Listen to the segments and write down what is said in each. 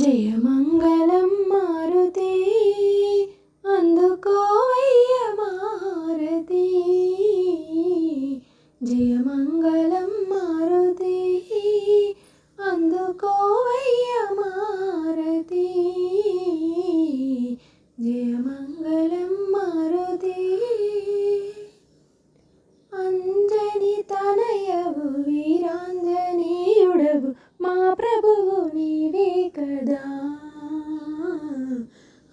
జయమంగళం మారుతి అందుకో మా ప్రభువు నీవే కదా.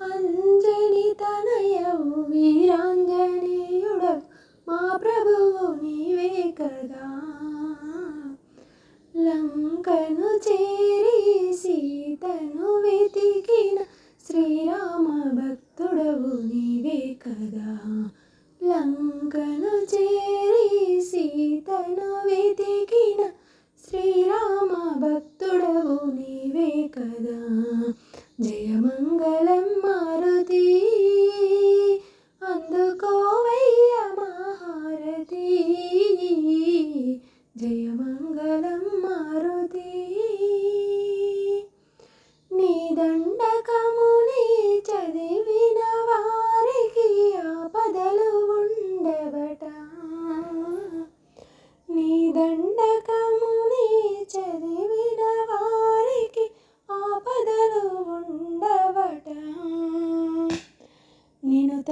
అంజని తనయవు వీరాంజనేయుడ మా ప్రభువు నీవే కదా. లంకను చేరి సీతను వెతికిన శ్రీరామ భక్తుడవు నీవే కదా. లంకను చేరి సీతను వెతికి జయమంగళం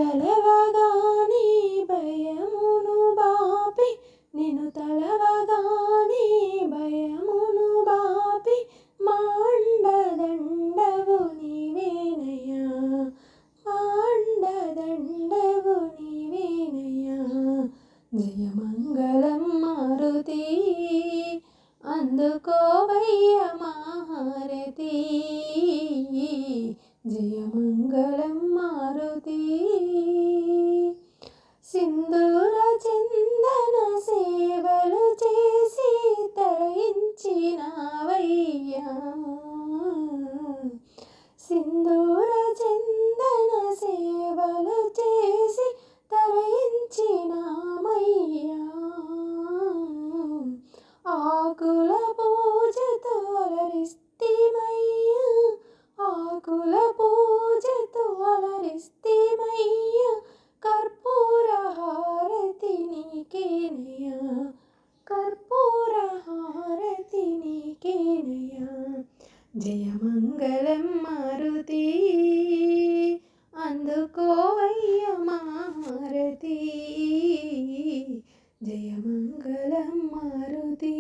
తలవగాని భయమును బాపి నిన్ను తలవగాని భయమును బాపి మాండదండవు నీవేనయ్యా మాండదండవు నీవేనయ్యా. జయమంగళం మారుతి అందుకోవయ్య మారతి జయమంగళం మారుతి. సింధూర చందన సేవలు చేసి తరించినవయ్యా. సింధూర చందన సేవలు చేసి తరించినామయ్యా. ఆకుల జయమంగళం మారుతి అందుకోవయ్య మారతి జయమంగళం మారుతి